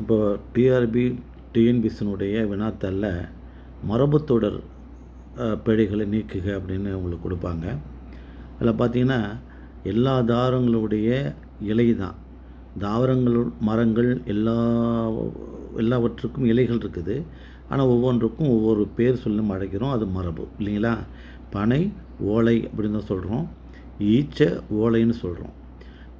இப்போ டிஆர்பி டிஎன்பிசியினுடைய வினாத்தாளில் மரபுத்தொடர் பிழைகளை நீக்குக அப்படின்னு உங்களுக்கு கொடுப்பாங்க. அதில் பார்த்தீங்கன்னா எல்லா தாவரங்களுடைய இலை தான். தாவரங்கள் மரங்கள் எல்லா எல்லாவற்றுக்கும் இலைகள் இருக்குது. ஆனால் ஒவ்வொன்றுக்கும் ஒவ்வொரு பேர் சொல்லி நம்ம அழைக்கிறோம் அது மரபு. இல்லைங்களா? பனை ஓலை அப்படின்னு தான் சொல்கிறோம். ஈச்சை ஓலைன்னு சொல்கிறோம்.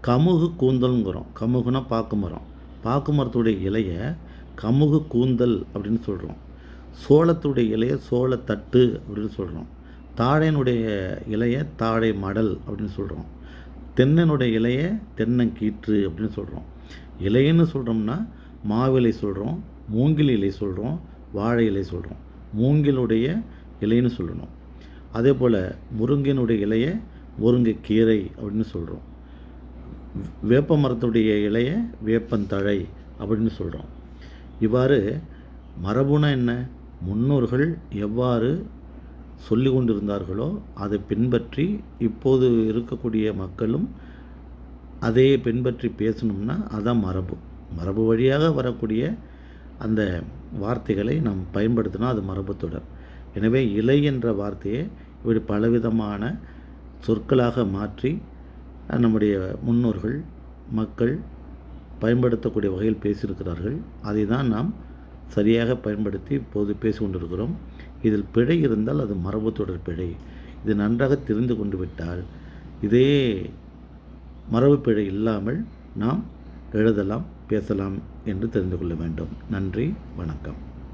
கமுகு கூந்தல்ங்கிறோம். கமுகுனா பாக்கு மரம். பாக்கு மரத்துடைய இலையை கமுகு கூந்தல் அப்படின்னு சொல்கிறோம் சோளத்துடைய இலையை சோளத்தட்டு அப்படின்னு சொல்கிறோம் தாழையனுடைய இலையை தாழை மடல் அப்படின்னு சொல்கிறோம் தென்னனுடைய இலையை தென்னங்கீற்று அப்படின்னு சொல்கிறோம் இலைன்னு சொல்கிறோம்னா மாவிலை சொல்கிறோம் மூங்கில் இலை சொல்கிறோம் வாழை இலை சொல்கிறோம் மூங்கிலுடைய இலைன்னு சொல்லணும். அதே போல் முருங்கினுடைய இலையை முருங்கைக்கீரை அப்படின்னு சொல்கிறோம் வேப்ப மரத்துடைய இலையை வேப்பந்தழை அப்படின்னு சொல்கிறோம் இவ்வாறு மரபுனா என்ன? முன்னோர்கள் எவ்வாறு சொல்லி கொண்டிருந்தார்களோ அதை பின்பற்றி இப்போது இருக்கக்கூடிய மக்களும் அதையே பின்பற்றி பேசணும்னா அதான் மரபு. மரபு வழியாக வரக்கூடிய அந்த வார்த்தைகளை நாம் பயன்படுத்தினா அது மரபு தொடர். எனவே இலை என்ற வார்த்தையை இப்படி பலவிதமான சொற்களாக மாற்றி நம்முடைய முன்னோர்கள் மக்கள் பயன்படுத்தக்கூடிய வகையில் பேசியிருக்கிறார்கள். அதை தான் நாம் சரியாக பயன்படுத்தி இப்போது பேசி கொண்டிருக்கிறோம் இதில் பிழை இருந்தால் அது மரபு தொடர் பிழை. இது நன்றாக தெரிந்து கொண்டு விட்டால் இதே மரபு பிழை இல்லாமல் நாம் எழுதலாம் பேசலாம் என்று தெரிந்து கொள்ள வேண்டும். நன்றி வணக்கம்.